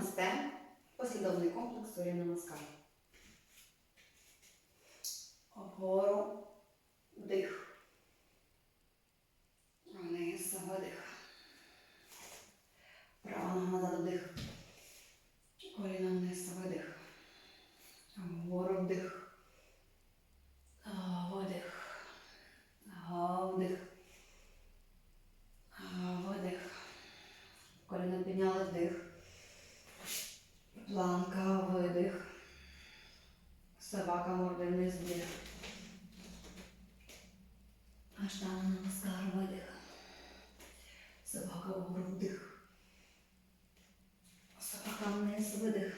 намасте. Послідовний комплекс Сурya Намаскар. Вгору дих. Вниз видих. Права нога назад вдих. Коліна вниз видих. Вгору вдих. А, Видих. А, Вдих. А, Видих. Коліна підняли вдих. Планка, видих. Собака вниз вдих. Аштана намаскар, видих. Собака вгору вдих. Собака вниз видих.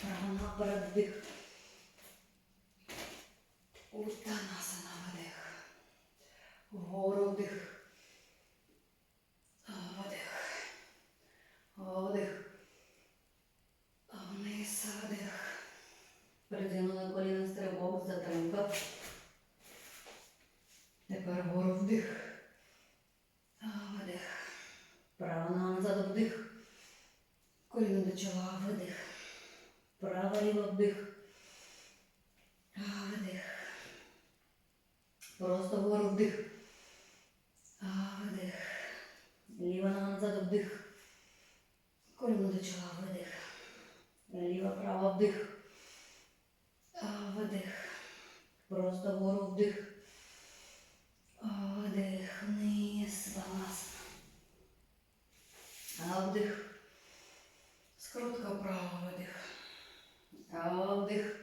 Права наперед вдих. Утанасана видих. Вгору вдих. Видих. Вдих. Вниз вдих. Притягнули коліна стрибок, затримка. Тепер вгору вдих. Вдих. Права нога назад вдих. Коліно до чола, видих. Права ліва вдих. Вдих. Просто вгору вдих. Вдих. Ліва нога назад вдих. Коліно до чола, видих. Ліва, права вдих. Видих. Просто вгору вдих. Вдих. Вниз. Баланс. Вдих. Скрутка права видих. Вдих.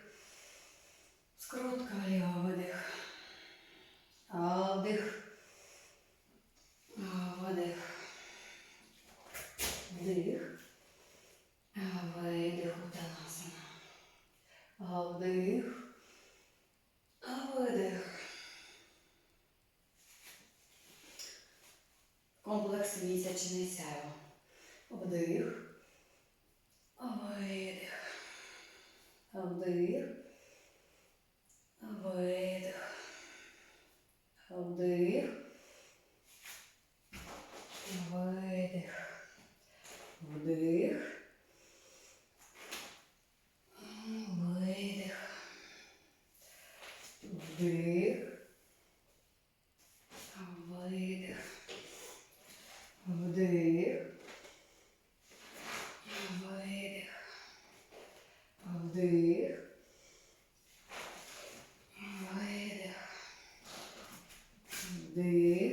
Скрутка ліва видих. Вдих. Видих. Вдих. Видих. Утанасана. Вдих. Видих. Комплекс місячний сяйво. Вдих. Видих. Вдих. вдих. Видих. Вдих.